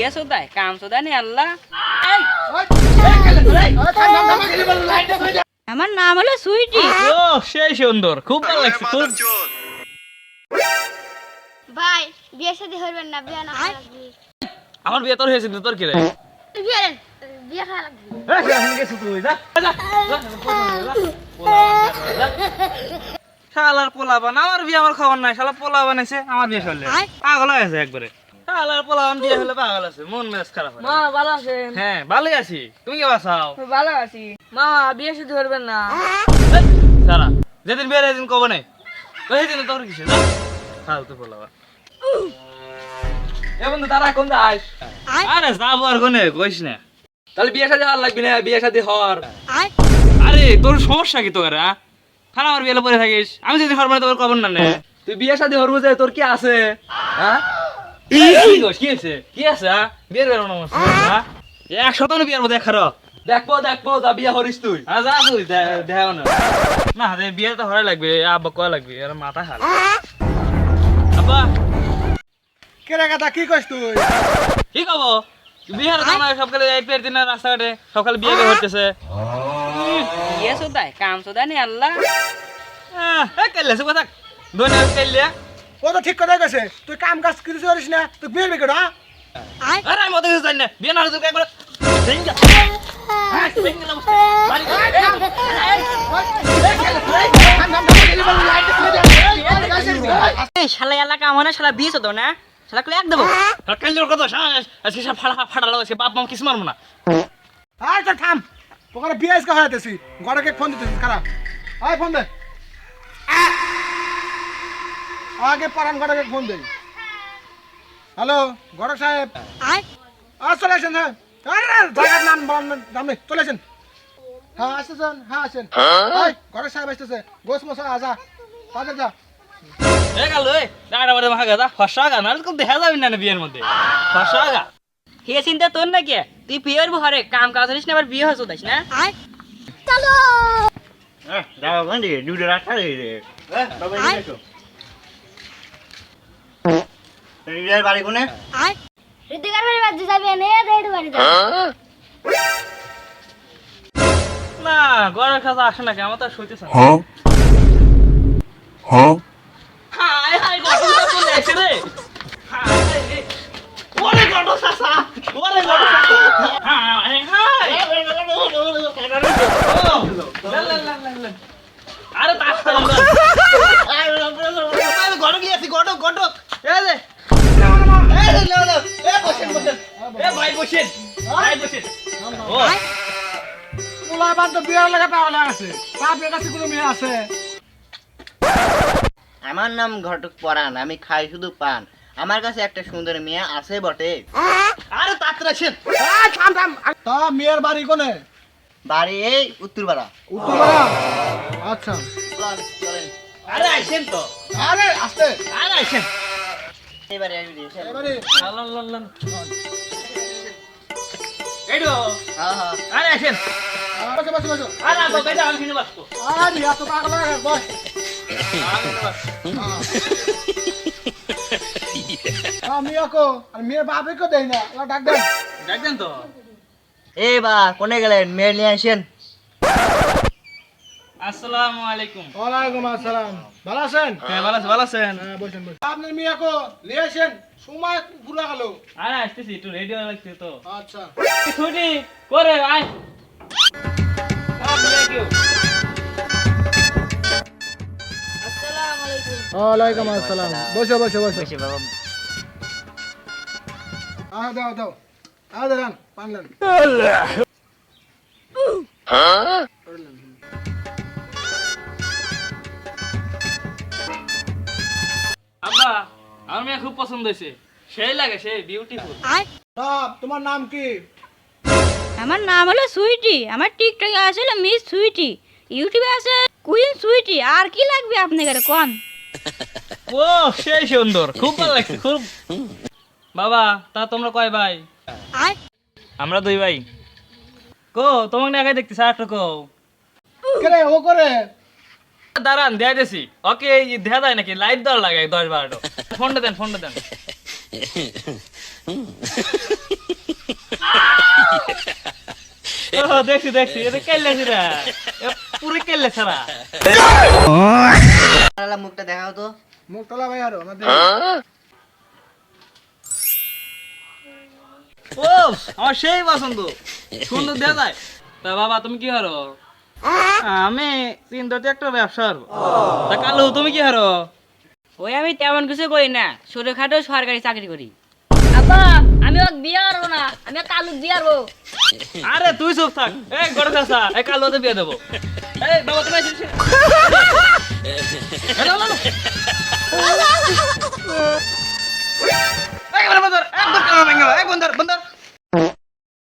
বিয়ে সোদায় কাম সোদা নি আল্লাহ। আমার নাম হলো সুইটি। ও সেই সুন্দর খুব ভালো লাগছে খুব। ভাই বিয়ে শাদী হইবেন না বিয়ে না আমার বিয়ে তোর হয়েছে তোর কি রে বিয়ে বিয়ে খাওয়া লাগবে। এই, এখন গেছিস তুই, যা, যা, যা, যা। শালার আমার বিয়ে আমার খবর নাই শালা পোলা বানাইছে আমার বিয়ে চললে পাগল হয়ে গেছে একবারে। হলে পাগল আছে মন মেজাজ খারাপ মা ভালো আছেন? হ্যাঁ ভালোই আছি। তুমি কে বাসাও ভালো আছি। মা বিয়ে শুধু করবেন না। সারা যেদিন বিয়ে সেদিন কব নাই। ওই দিন তোর কিসে ফালতু এ বন্ধু তারা কোন যাস আরে যাব আর কোনে কইস না। তাহলে বিয়ে শাদী হওয়ার লাগবি না বিয়ে শাদী হওয়ার। আরে তোর সমস্যা কি তোর হ্যাঁ? খানা আমার বিয়ে পরে থাকিস। আমি যদি হরমে তোর খবর না নে তুই বিয়ে শাদী হরবো যে তোর কি আছে হ্যাঁ? হ্যাঁ? বিয়ের মধ্যে খারো দেখব দেখব যা বিয়ে হরিস তুই। যা তুই দেখ না। না বিয়ে তো হরে লাগবে আব্বা কয়া লাগবে আর মাথা হাল আব্বা। কেরে কথা কি কইস তুই? কি কব বিহার জানা সকালে এই পের দিনের রাস্তাঘাটে সকালে বিয়ে হচ্ছে বিয়ে সোদায় কাম সোদা নি আল্লাহ। কেলে সে কথা দোনে কেলে ও তো ঠিক কথা কইছে। তুই কাম কাজ কিছু করিস না তুই বিয়ে বিয়ে কর আরে আমি ওদের কাছে জানি না। বিয়ে না হলে তুই একবার ভেঙ্গা এই শালা এলাকা আমার শালা বিয়ে সোদো না। শালা কলে এক দেবো। কাল্লির কথা আজকে সব ফাড়া ফাড়া লাগছে বাপ মাম কিছু মারবো না। আয় তো থাম। ওখানে বিয়ে আজকে হইতেছি গড়কে ফোন দিতেছিস খারাপ। আয় ফোন দে। আগে পারান গড়কে ফোন দে হ্যালো গড়ক সাহেব। আজ চলে আসেন হ্যাঁ। আরে জায়গার নাম নেই। চলে আসেন। হ্যাঁ আসতেছেন হ্যাঁ আসেন। আয় গড়ক সাহেব আসতেছে। গোস মশা আজা তাদের যা। এ গেল এ দাঁড়া বাড়ি মাখা গাদা ফসা গা নাহলে তো দেখা যাবে না না বিয়ের মধ্যে। ফসা গা। হে চিন্তা তোর না কে? তুই বিয়ের ঘরে কাম কাজ করিস না আবার বিয়ে হয়ে সোদাইস না? যাও রিজার বাড়ি কোনে ঋতিকার বাড়ি বাজে যাবি না এনে রেড বাড়ি যাবি না ঘরের কাছে আসে না কি আমার তো আর সইতেছে না হাই হাই গটন চলে এসে রে হাই হাই রে। ওরে গটন সাসা ওরে গটন সাসা হাই হাই লা, লা, লা, লা, লা। আরে তাড়াতাড়ি লা। আরে গটক গিয়েছি গটক গটক এই যে এই যে, লে, লে। এ বসেন বসেন এ ভাই বসেন। ভাই বসেন। ও পোলা তো বিয়ের লাগা পাওয়া আছে বাপের কাছে কোনো মেয়ে আছে। আমার নাম ঘটক পরাণ আমি খাই শুধু পান। আমার কাছে একটা সুন্দর মেয়ে আছে বটে। আরে থাম থাম। তা মেয়ের বাড়ি কোনে? বাড়ি এই উত্তরপাড়া। উত্তরপাড়া? আচ্ছা। চলেন আরে আইসেন তো। আরে আসতে। আরে আইসেন। এবারে এবারে। আল্লাহ আল্লাহ এইডো হ্যাঁ হ্যাঁ আরে আইসেন বসো বসো বসো। আরে আমি কিনে এত পাগল বস। আমি কিনে আকো আর মেয়ের বাপে দেই না। লা ডাক দেন। তো। এই বা কোনে গেলেন? মেয়ে নিয়ে আসেন। আসসালামু আলাইকুম। ওয়ালাইকুম আসসালাম। ভালো আছেন? হ্যাঁ ভালো আছেন ভালো আছেন? হ্যাঁ বসেন বসেন। আপনার মেয়ে নিয়ে আসেন। সময় পুরা গেল। আরে আসতেছি একটু রেডি লাগছে তো। আচ্ছা। ছুটি করে আয়। ওয়ালাইকুম আসসালাম। বসো বসো বসো। বসে বাবা। আহ দাও দাও। আহ দাঁড়ান পানলেন। আব্বা আমার মেয়ে খুব পছন্দ হয়েছে। সেই লাগে সেই বিউটিফুল তোমার নাম কি? আমার নাম হলো সুইটি। আমার টিকটকে আছে মিস সুইটি। ইউটিউবে আছে কুইন সুইটি। আর কি লাগবে আপনাদের কোন? ও সেই সুন্দর। খুব ভালো লাগছে খুব। বাবা তা তোমরা কয় ভাই? আমরা দুই ভাই। কো তোমাকে না দেখতে স্যার কো করে ও করে? দাঁড়ান দেয়া দিছি। ওকে দেয়া যায় নাকি? লাইট দেওয়া লাগে দশ বারোটা। ফোনটা দেন ফোনটা দেন। দেখছি দেখছি। এটা কেল্লা ছিলা পুরো কেল্লা ছাড়া মুখটা দেখাও তো। মুখ তোলা ভাই আরও আমাদের ও আমার সেই পছন্দ সুন্দর দেয়া যায়। তা বাবা তুমি কি করো? আমি চিন্তাতে একটা ব্যবসা হারবো তা কালু তুমি কি হারো? ওই আমি তেমন কিছু করি না ছোটখাটো সরকারি চাকরি করি। আব্বা আমি ওকে বিয়ে করব না আমি কালুক বিয়ে করব। আরে তুই চুপ থাক। এই গড় চাষা এই কালু হাতে বিয়ে দেবো। এই বাবা তুমি